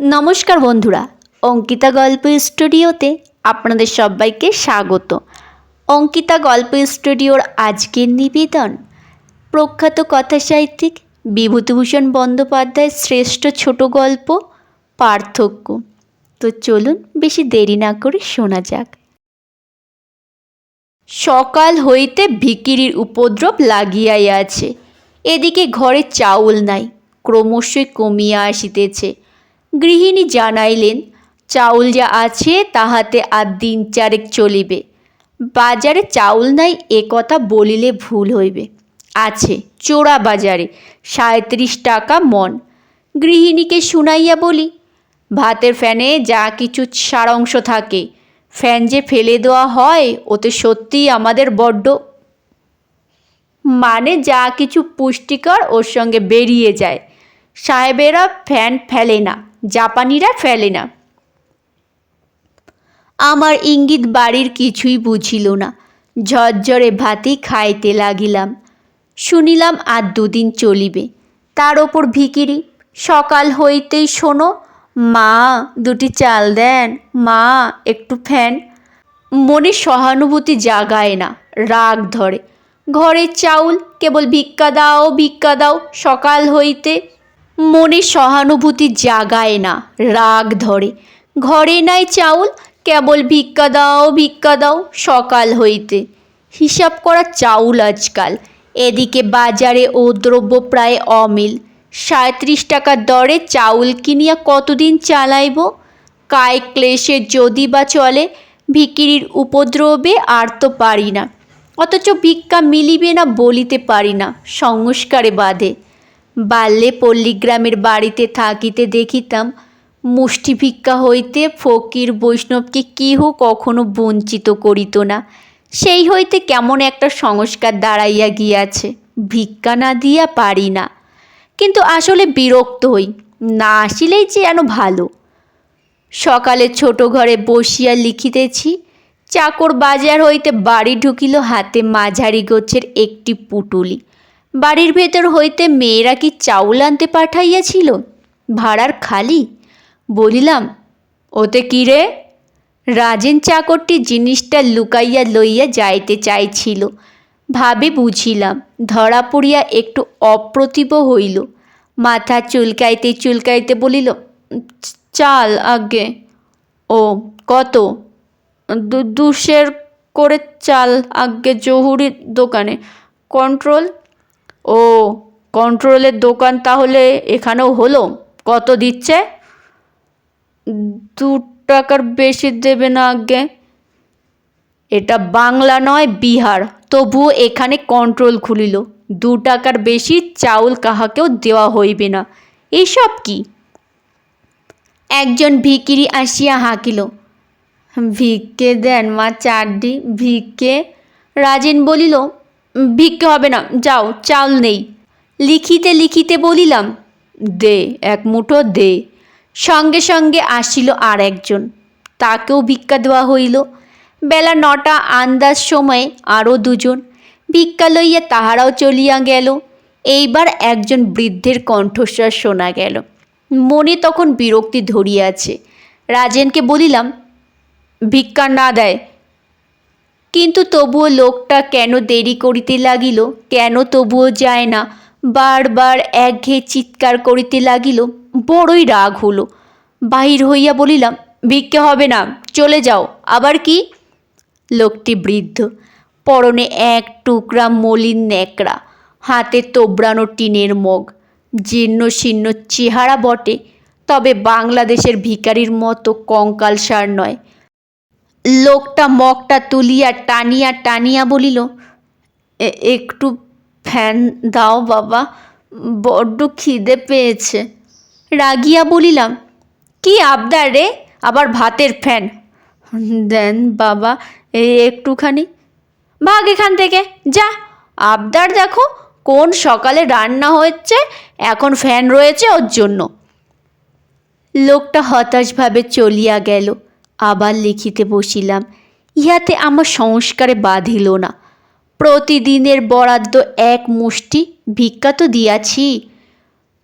নমস্কার বন্ধুরা, অঙ্কিতা গল্প স্টুডিওতে আপনাদের সবাইকে স্বাগত। অঙ্কিতা গল্প স্টুডিওর আজকের নিবেদন, প্রখ্যাত কথাসাহিত্যিক বিভূতিভূষণ বন্দ্যোপাধ্যায়ের শ্রেষ্ঠ ছোট গল্প, পার্থক্য। তো চলুন বেশি দেরি না করে শোনা যাক। সকাল হইতে ভিকিরির উপদ্রব লাগিয়াই আছে। এদিকে ঘরে চাউল নাই, ক্রমশই কমিয়া আসিতেছে। গৃহিণী জানাইলেন, চাউল যা আছে তাহাতে আর দিন চারেক চলিবে। বাজারে চাউল নাই, এ কথা বলিলে ভুল হইবে। আছে, চোরা বাজারে সাঁত্রিশ টাকা মন গৃহিণীকে শুনাইয়া বলি, ভাতের ফ্যানে যা কিছু সারাংশ থাকে, ফ্যান যে ফেলে দেওয়া হয়, ওতে সত্যিই আমাদের বড্ড। মানে যা কিছু পুষ্টিকর ওর সঙ্গে বেরিয়ে যায়। সাহেবেরা ফ্যান ফেলে না। জাপানিরা ফেলে না। আমার ইঙ্গিত বাড়ির কিছুই বুঝিল না। ঝরঝরে ভাতই খাইতে লাগিলাম। শুনিলাম আর দুদিন চলিবে। তার ওপর ভিকিরি, সকাল হইতেই শোনো, মা, দুটি চাল দেন, মা, একটু ফ্যান। মনে সহানুভূতি জাগায় না, রাগ ধরে। ঘরের চাউল কেবল ভিক্ষা দাও ভিক্ষা দাও, সকাল হইতে মনে সহানুভূতি জাগায় না, রাগ ধরে। ঘরে নাই চাউল, কেবল ভিক্ষা দাও ভিক্ষা দাও, সকাল হইতে। হিসাব করা চাউল আজকাল। এদিকে বাজারে ও দ্রব্য প্রায় অমিল। সাঁত্রিশ টাকার দরে চাউল কিনিয়া কতদিন চালাইব? কায় ক্লেশে যদি বা চলে, ভিকিরির উপদ্রবে আর তো পারি না। অথচ ভিক্ষা মিলিবে না বলিতে পারি না, সংস্কারে বাঁধে। বাল্যে পল্লীগ্রামের বাড়িতে থাকিতে দেখিতাম মুষ্টি ভিক্ষা হইতে ফকির বৈষ্ণবকে কেহ কখনো বঞ্চিত করিত না। সেই হইতে কেমন একটা সংস্কার দাঁড়াইয়া গিয়াছে, ভিক্ষা না দিয়া পারি না। কিন্তু আসলে বিরক্ত হই, না আসিলেই যে যেন ভালো। সকালে ছোট ঘরে বসিয়া লিখিতেছি, চাকর বাজার হইতে বাড়ি ঢুকিল হাতে মাঝারি গোছের একটি পুটুলি। বাড়ির ভেতর হইতে মেয়েরা কি চাউল আনতে পাঠাইয়াছিল? ভাড়ার খালি? বলিলাম, ওতে কি রে? রাজেন চাকরটি জিনিসটা লুকাইয়া লইয়া যাইতে চাইছিল। ভাবে বুঝিলাম, ধরা পড়িয়া একটু অপ্রতিভ হইল। মাথা চুলকাইতে চুলকাইতে বলিল, চাল আগে। ও, কত? দুশের করে চাল আগে জহুরির দোকানে। কন্ট্রোল ও কন্ট্রোলের দোকান তাহলে এখানেও হলো? কত দিচ্ছে? দু টাকার বেশি দেবে না আগে। এটা বাংলা নয়, বিহার। তবুও এখানে কন্ট্রোল খুলিল। দু টাকার বেশি চাউল কাহাকেও দেওয়া হইবে না। এসব কি? একজন ভিকিরি আসিয়া হাঁকিল। ভিক্ষে দেন মা চারডি ভিক্ষে রাজেন বলিল ভিক্ষে হবে না। যাও, চাল নেই। লিখিতে লিখিতে বলিলাম, দে, এক মুঠো দে। সঙ্গে সঙ্গে আসিল আর একজন। তাকেও ভিক্ষা দেওয়া হইল। বেলা নটা আন্দাজ সময়ে আরও দুজন। ভিক্ষা লইয়া তাহারাও চলিয়া গেল। এইবার একজন বৃদ্ধের কণ্ঠস্বর শোনা গেল। মনে তখন বিরক্তি ধরিয়াছে। রাজেনকে বলিলাম, ভিক্ষা না দেয় কিন্তু তবুও লোকটা কেন দেরি করিতে লাগিল? কেন তবুও যায় না? বারবার একঘেয়ে চিৎকার করিতে লাগিল। বড়ই রাগ হলো। বাহির হইয়া বলিলাম, ভিক্ষে হবে না, চলে যাও। আবার কি? লোকটি বৃদ্ধ, পরনে এক টুকরা মলিন ন্যাকড়া, হাতে তোবড়ানো টিনের মগ, জীর্ণ শীর্ণ চেহারা বটে, তবে বাংলাদেশের ভিকারির মতো কঙ্কালসার নয়। লোকটা মগটা তুলিয়া টানিয়া টানিয়া বলিল একটু ফ্যান দাও বাবা, বড্ড খিদে পেয়েছে। রাগিয়া বলিলাম, কি আবদার রে, আবার ভাতের ফ্যান? দেন বাবা এই একটুখানি। ভাগ এখান থেকে, যা, আবদার দেখো, কোন সকালে রান্না হচ্ছে, এখন ফ্যান রয়েছে ওর জন্য। লোকটা হতাশভাবে চলিয়া গেল। আবার লিখিতে বসিলাম, ইহাতে আমার সংস্কারে বাঁধিল না। প্রতিদিনের বরাদ্দ এক মুষ্টি ভিক্ষা তো দিয়াছি।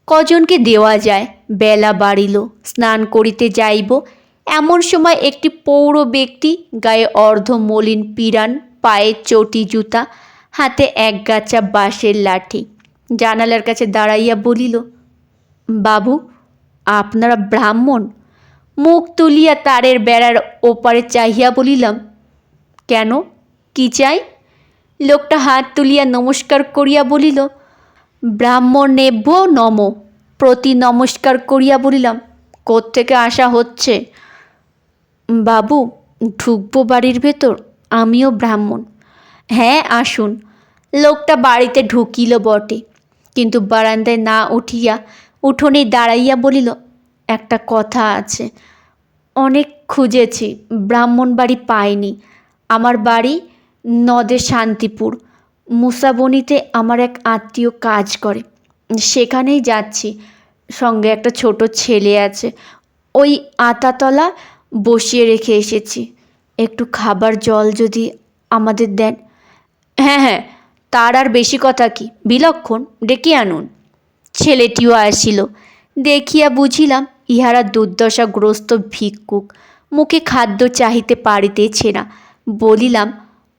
কজনকে দেওয়া যায়, বেলা বাড়িল, স্নান করিতে যাইব। এমন সময় একটি পৌর ব্যক্তি গায়ে অর্ধ মলিন পিরান, পায়ে চটি জুতা, হাতে এক গাছা বাঁশের লাঠি, জানালার কাছে দাঁড়াইয়া বলিল, বাবু, আপনারা ব্রাহ্মণ মুখ তুলিয়া তারের বেড়ার ওপারে চাহিয়া বলিলাম, কেন? কি চাই? লোকটা হাত তুলিয়া নমস্কার করিয়া বলিল, ব্রাহ্মণ নেভ্য নম। প্রতি নমস্কার করিয়া বলিলাম, কোত্থেকে আসা হচ্ছে? বাবু, ঢুকবো বাড়ির ভেতর, আমিও ব্রাহ্মণ। হ্যাঁ আসুন। লোকটা বাড়িতে ঢুকিল বটে, কিন্তু বারান্দায় না উঠিয়া উঠোনে দাঁড়াইয়া বলিল একটা কথা আছে। অনেক খুঁজেছি ব্রাহ্মণ বাড়ি পাইনি। আমার বাড়ি নদে শান্তিপুর। মুসাবনিতে আমার এক আত্মীয় কাজ করে। সেখানেই যাচ্ছি। সঙ্গে একটা ছোট ছেলে আছে। ওই আতাতলা বসিয়ে রেখে এসেছি। একটু খাবার জল যদি আমাদের দেন। হ্যাঁ হ্যাঁ তার আর বেশি কথা কি? বিলক্ষণ, ডেকে আনুন। ছেলেটিও আসিল। দেখিয়া বুঝিলাম ইহারা দুর্দশাগ্রস্ত ভিক্ষুক, মুখে খাদ্য চাহিতে পারিতেছে না। বলিলাম,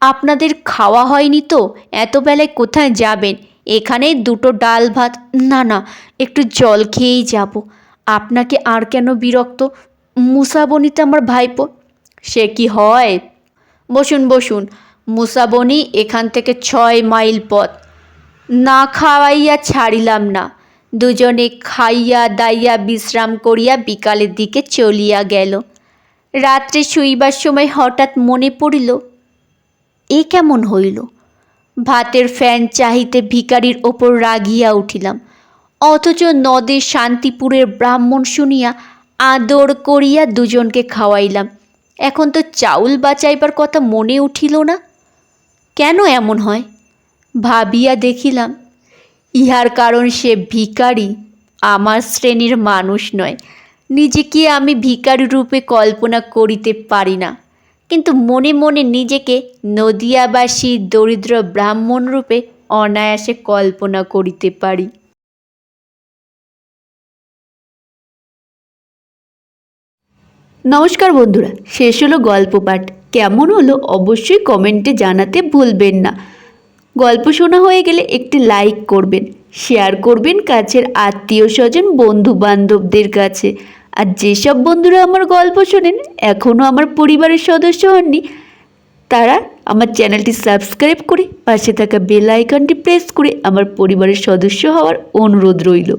আপনাদের খাওয়া হয়নি তো? এত বেলায় কোথায় যাবেন? এখানে দুটো ডাল ভাত। না না, একটু জল খেয়েই যাব। আপনাকে আর কেন বিরক্ত? মুসাবনিতে আমার ভাইপো সে কি হয়? বসুন বসুন, মুসাবনি এখান থেকে ছয় মাইল পথ। না খাওয়াইয়া ছাড়িলাম না। দুজনে খাইয়া দাইয়া বিশ্রাম করিয়া বিকালের দিকে চলিয়া গেল। রাত্রে শুইবার সময় হঠাৎ মনে পড়িল, এ কেমন হইল? ভাতের ফ্যান চাহিতে ভিকারির ওপর রাগিয়া উঠিলাম। অথচ নদের শান্তিপুরের ব্রাহ্মণ শুনিয়া আদর করিয়া দুজনকে খাওয়াইলাম। এখন তো চাউল বাঁচাইবার কথা মনে উঠিল না। কেন এমন হয়? ভাবিয়া দেখিলাম ইহার কারণ সে ভিখারি, আমার শ্রেণির মানুষ নয়। নিজেকে আমি ভিকারি রূপে কল্পনা করিতে পারি না। কিন্তু মনে মনে নিজেকে নদিয়াবাসী দরিদ্র ব্রাহ্মণ রূপে অনায়াসে কল্পনা করিতে পারি। নমস্কার বন্ধুরা, শেষ হলো গল্প পাঠ। কেমন হলো অবশ্যই কমেন্টে জানাতে ভুলবেন না। গল্প শোনা হয়ে গেলে একটি লাইক করবেন শেয়ার করবেন কাছের আত্মীয় স্বজন বন্ধু বান্ধবদের কাছে। আর যেসব বন্ধুরা আমার গল্প শোনেন এখনও আমার পরিবারের সদস্য হননি, তারা আমার চ্যানেলটি সাবস্ক্রাইব করে পাশে থাকা বেল আইকনটি প্রেস করে আমার পরিবারের সদস্য হওয়ার অনুরোধ রইল।